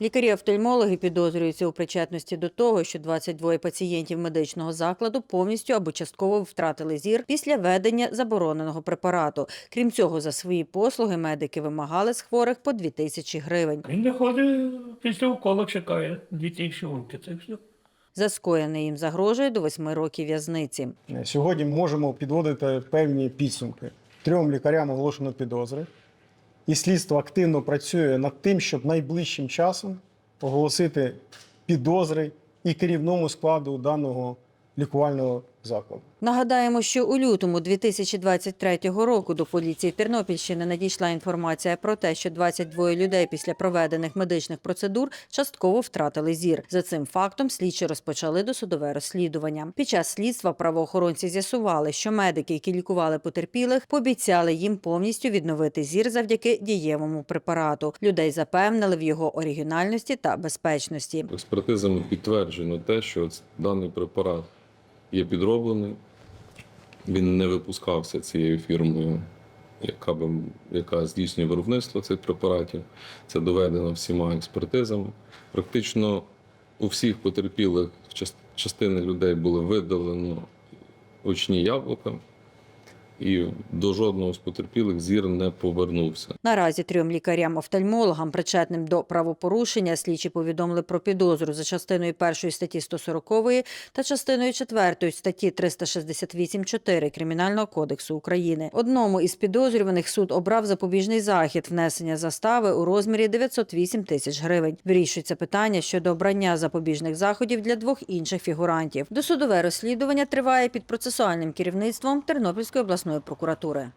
Лікарі-офтальмологи підозрюються у причетності до того, що 22 пацієнтів медичного закладу повністю або частково втратили зір після ведення забороненого препарату. Крім цього, за свої послуги медики вимагали з хворих по 2 тисячі гривень. Він виходить після уколу чекає дітей руки. Це все. За скоєне їм загрожує до 8 років в'язниці. Сьогодні можемо підводити певні підсумки. Трьом лікарям оголошено підозри, і слідство активно працює над тим, щоб найближчим часом оголосити підозри і керівному складу даного лікувального закладу. Нагадаємо, що у лютому 2023 року до поліції Тернопільщини надійшла інформація про те, що 22 людей після проведених медичних процедур частково втратили зір. За цим фактом слідчі розпочали досудове розслідування. Під час слідства правоохоронці з'ясували, що медики, які лікували потерпілих, пообіцяли їм повністю відновити зір завдяки дієвому препарату. Людей запевнили в його оригінальності та безпечності. Експертизами підтверджено те, що даний препарат є підроблений. Він не випускався цією фірмою, яка, би, яка здійснює виробництво цих препаратів. Це доведено всіма експертизами. Практично у всіх потерпілих част- частини людей було видалено очні яблука, і до жодного з потерпілих зір не повернувся. Наразі трьом лікарям-офтальмологам, причетним до правопорушення, слідчі повідомили про підозру за частиною першої статті 140 та частиною четвертої статті 368.4 Кримінального кодексу України. Одному із підозрюваних суд обрав запобіжний захід внесення застави у розмірі 908 тисяч гривень. Вирішується питання щодо обрання запобіжних заходів для двох інших фігурантів. Досудове розслідування триває під процесуальним керівництвом Тернопільської обласної прокуратури.